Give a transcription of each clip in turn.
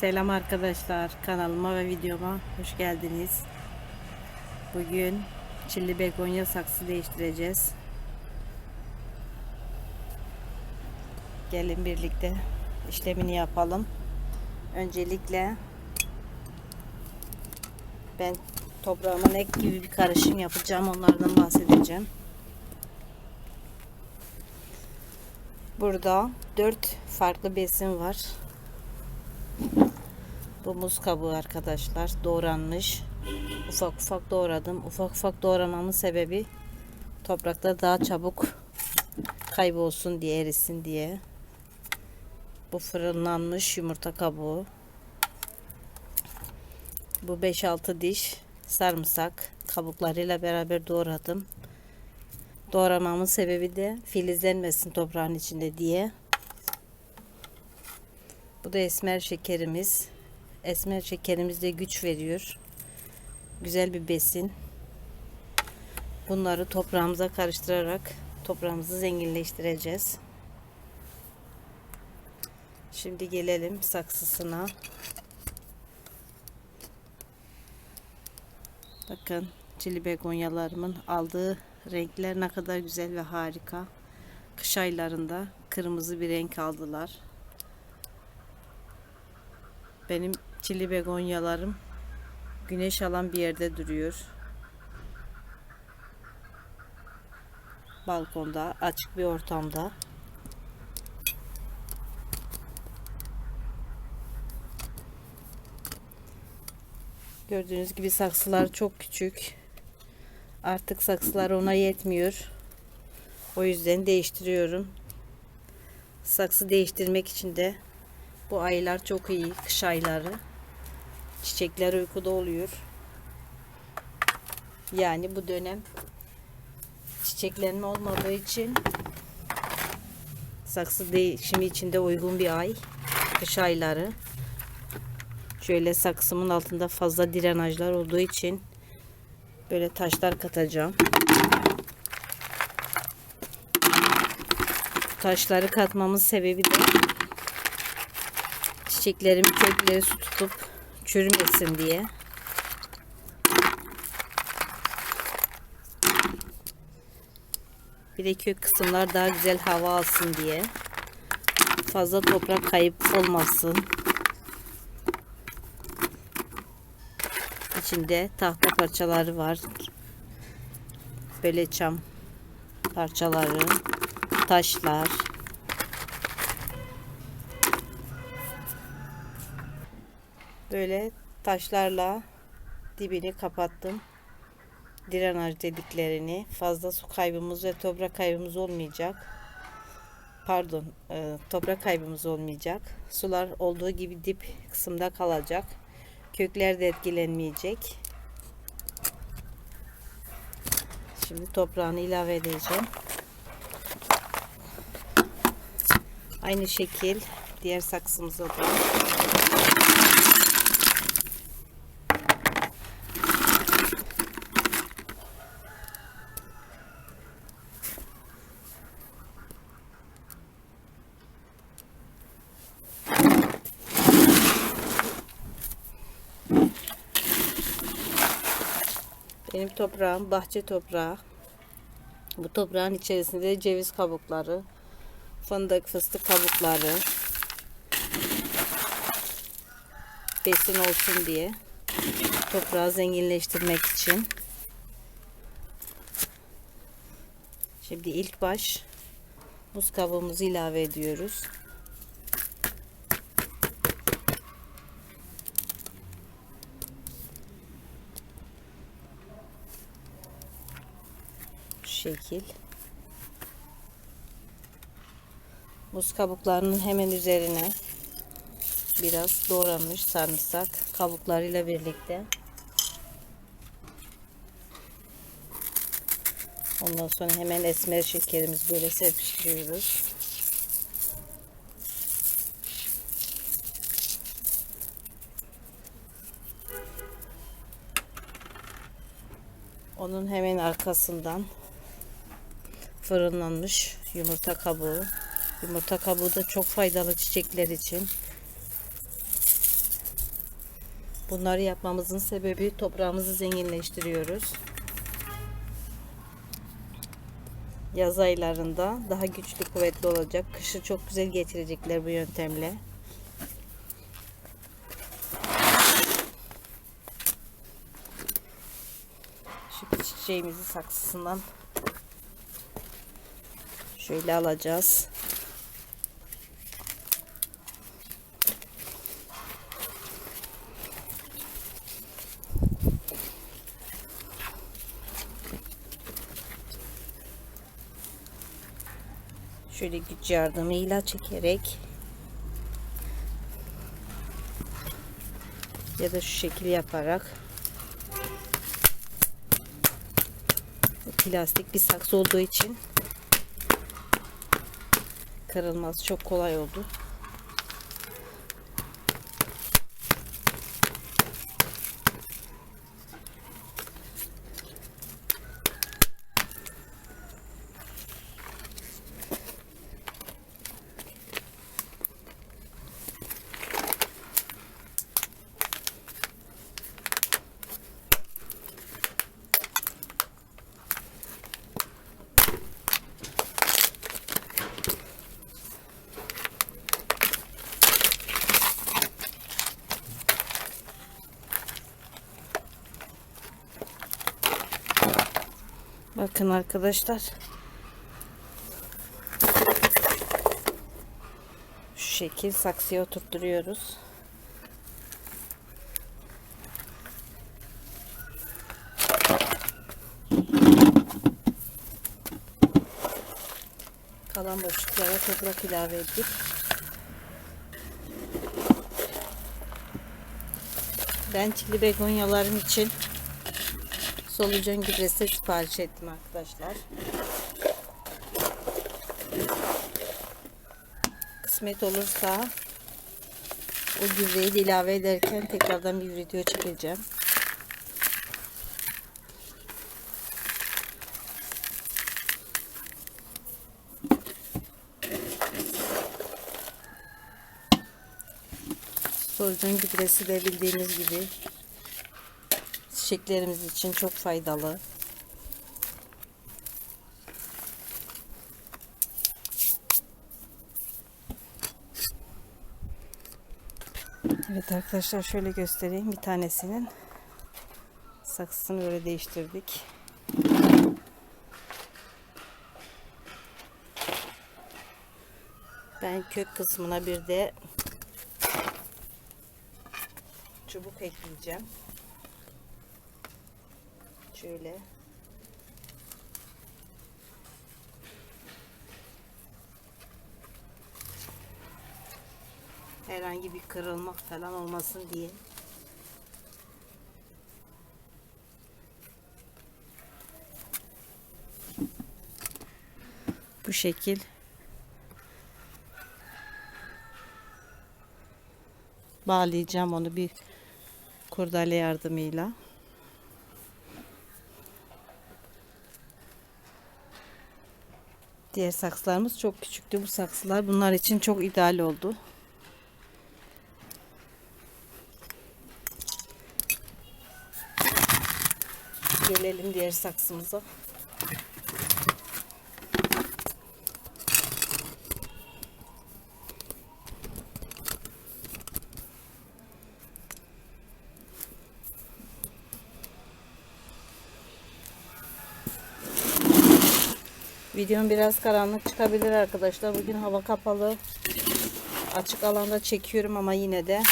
Selam arkadaşlar kanalıma ve videoma hoş geldiniz. Bugün çilli begonya saksı değiştireceğiz. Gelin birlikte işlemini yapalım. Öncelikle ben toprağıma ek gibi bir karışım yapacağım. Onlardan bahsedeceğim. Burada 4 farklı besin var. Bu muz kabuğu arkadaşlar doğranmış. Ufak ufak doğradım. Ufak ufak doğramamın sebebi toprakta daha çabuk kaybolsun diye erisin diye. Bu fırınlanmış yumurta kabuğu. Bu 5-6 diş sarımsak kabuklarıyla beraber doğradım. Doğramamın sebebi de filizlenmesin toprağın içinde diye. Bu da esmer şekerimiz. Esmer şekerimiz de güç veriyor. Güzel bir besin. Bunları toprağımıza karıştırarak toprağımızı zenginleştireceğiz. Şimdi gelelim saksısına. Bakın çili begonyalarımın aldığı renkler ne kadar güzel ve harika. Kış aylarında kırmızı bir renk aldılar. Benim çili begonyalarım güneş alan bir yerde duruyor. Balkonda, açık bir ortamda. Gördüğünüz gibi saksılar çok küçük. Artık saksılar ona yetmiyor. O yüzden değiştiriyorum. Saksı değiştirmek için de bu aylar çok iyi. Kış ayları. Çiçekler uykuda oluyor. Yani bu dönem çiçeklenme olmadığı için saksı değişimi içinde uygun bir ay. Kış ayları. Şöyle saksımın altında fazla drenajlar olduğu için böyle taşlar katacağım. Taşları katmamın sebebi de çiçeklerimin kökleri su tutup çürümesin diye. Bir de kök kısımlar daha güzel hava alsın diye. Fazla toprak kayıp olmasın. İçinde tahta parçaları var. Böyle çam parçaları, taşlar. Böyle taşlarla dibini kapattım. Drenaj dediklerini. Fazla su kaybımız ve toprak kaybımız olmayacak. Pardon, e, toprak kaybımız olmayacak. Sular olduğu gibi dip kısımda kalacak. Kökler de etkilenmeyecek. Şimdi toprağını ilave edeceğim. Aynı şekil diğer saksımıza da Benim toprağım bahçe toprağı. Bu toprağın içerisinde ceviz kabukları, fındık, fıstık kabukları besin olsun diye toprağı zenginleştirmek için. Şimdi ilk baş muz kabuğumuzu ilave ediyoruz. Şekil. Muz kabuklarının hemen üzerine biraz doğranmış sarımsak kabuklarıyla birlikte. Ondan sonra hemen esmer şekerimizi böyle serpiştiriyoruz. Onun hemen arkasından fırınlanmış yumurta kabuğu. Yumurta kabuğu da çok faydalı çiçekler için. Bunları yapmamızın sebebi toprağımızı zenginleştiriyoruz. Yaz aylarında daha güçlü kuvvetli olacak. Kışı çok güzel getirecekler bu yöntemle. Şu çiçeğimizi saksısından şöyle alacağız. Şöyle güç yardımıyla çekerek ya da şu şekil yaparak plastik bir saksı olduğu için kırılması çok kolay oldu. Bakın arkadaşlar. Şu şekil saksıya oturtturuyoruz. Kalan boşluklara toprak ilave edip ben çili begonyalarım için solucan gübresi sipariş ettim arkadaşlar. Kısmet olursa o gübreyi de ilave ederken tekrardan bir video çekeceğim. Solucan gübresi de bildiğiniz gibi çiçeklerimiz için çok faydalı. Evet arkadaşlar şöyle göstereyim bir tanesinin saksısını böyle değiştirdik. Ben kök kısmına bir de çubuk ekleyeceğim. Şöyle. Herhangi bir kırılmak falan olmasın diye. Bu şekil. Bağlayacağım onu bir kurdale yardımıyla. Diğer saksılarımız çok küçüktü. Bu saksılar bunlar için çok ideal oldu. Gelelim diğer saksımıza. Videom biraz karanlık çıkabilir arkadaşlar. Bugün hava kapalı. Açık alanda çekiyorum ama yine de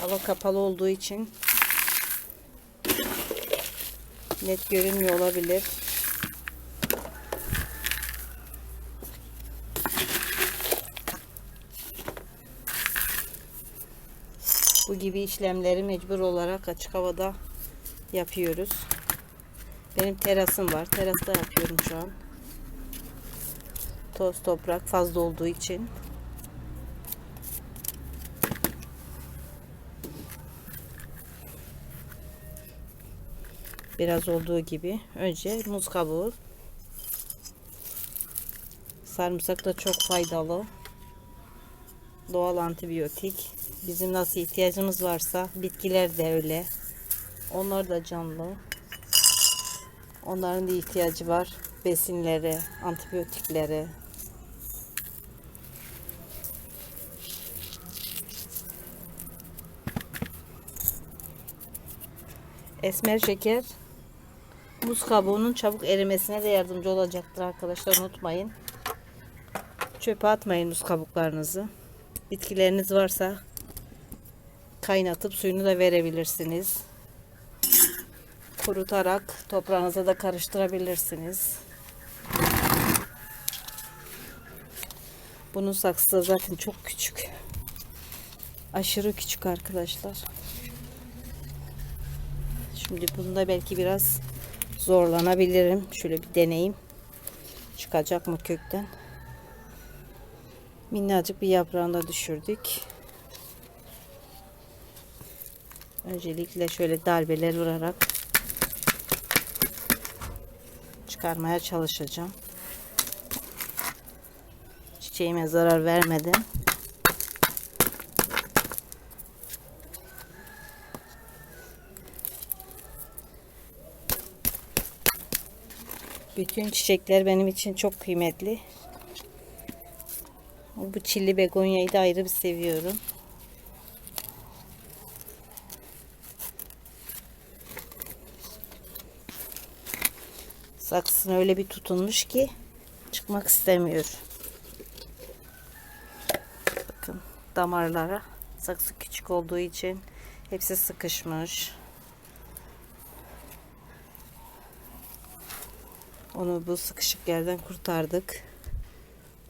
hava kapalı olduğu için net görünmüyor olabilir. Bu gibi işlemleri mecbur olarak açık havada yapıyoruz. Benim terasım var. Terasta yapıyorum şu an. Toz toprak fazla olduğu için. Biraz olduğu gibi. Önce muz kabuğu. Sarımsak da çok faydalı. Doğal antibiyotik. Bizim nasıl ihtiyacımız varsa bitkiler de öyle. Onlar da canlı. Onların da ihtiyacı var. Besinlere, antibiyotiklere. Esmer şeker Muz kabuğunun çabuk erimesine de yardımcı olacaktır arkadaşlar unutmayın. Çöpe atmayın muz kabuklarınızı. Bitkileriniz varsa kaynatıp suyunu da verebilirsiniz. Kurutarak toprağınıza da karıştırabilirsiniz. Bunun saksısı zaten çok küçük. Aşırı küçük arkadaşlar. Şimdi bunda belki biraz zorlanabilirim. Şöyle bir deneyim. Çıkacak mı kökten? Minnacık bir yaprağını da düşürdük. Öncelikle şöyle darbeler vurarak çıkarmaya çalışacağım. Çiçeğime zarar vermeden. Bütün çiçekler benim için çok kıymetli. Bu çilli begonyayı da ayrı bir seviyorum. Saksısına öyle bir tutunmuş ki çıkmak istemiyor. Bakın damarlara saksı küçük olduğu için hepsi sıkışmış. Onu bu sıkışık yerden kurtardık.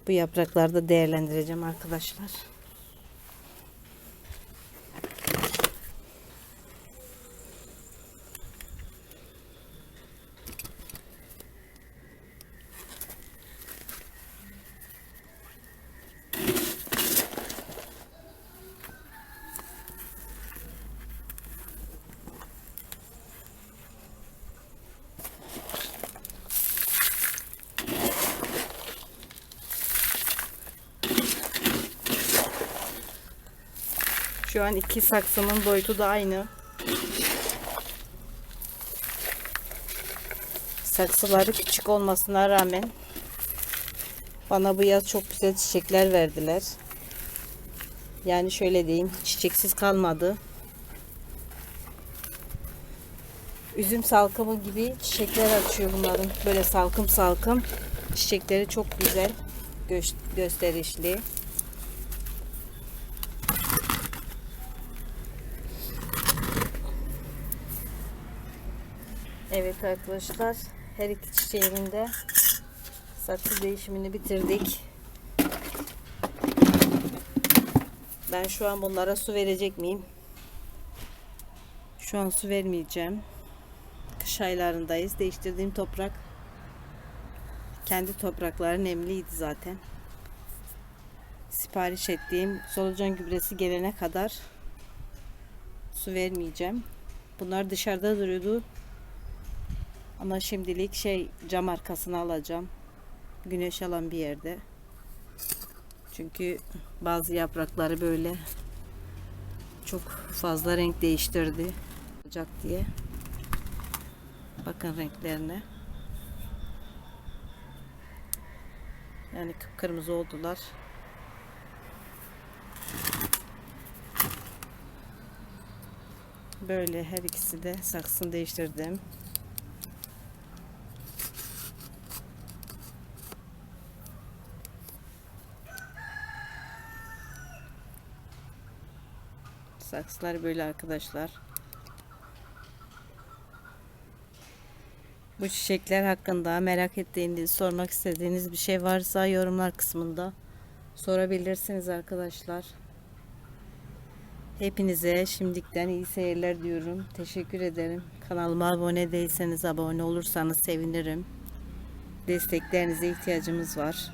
Bu yaprakları da değerlendireceğim arkadaşlar. Şu an iki saksımın boyutu da aynı. Saksıları küçük olmasına rağmen bana bu yaz çok güzel çiçekler verdiler. Yani şöyle diyeyim, çiçeksiz kalmadı. Üzüm salkımı gibi çiçekler açıyor bunların. Böyle salkım salkım. Çiçekleri çok güzel, gö- gösterişli. Evet arkadaşlar her iki çiçeğimin de saksı değişimini bitirdik. Ben şu an bunlara su verecek miyim? Şu an su vermeyeceğim. Kış aylarındayız. Değiştirdiğim toprak kendi toprakları nemliydi zaten. Sipariş ettiğim solucan gübresi gelene kadar su vermeyeceğim. Bunlar dışarıda duruyordu. Ama şimdilik şey cam arkasına alacağım. Güneş alan bir yerde. Çünkü bazı yaprakları böyle çok fazla renk değiştirdi. Olacak diye. Bakın renklerine. Yani kıpkırmızı oldular. Böyle her ikisi de saksını değiştirdim. Saksılar böyle arkadaşlar. Bu çiçekler hakkında merak ettiğiniz, sormak istediğiniz bir şey varsa yorumlar kısmında sorabilirsiniz arkadaşlar. Hepinize şimdiden iyi seyirler diyorum. Teşekkür ederim. Kanalıma abone değilseniz abone olursanız sevinirim. Desteklerinize ihtiyacımız var.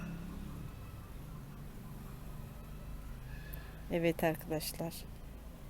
Evet arkadaşlar.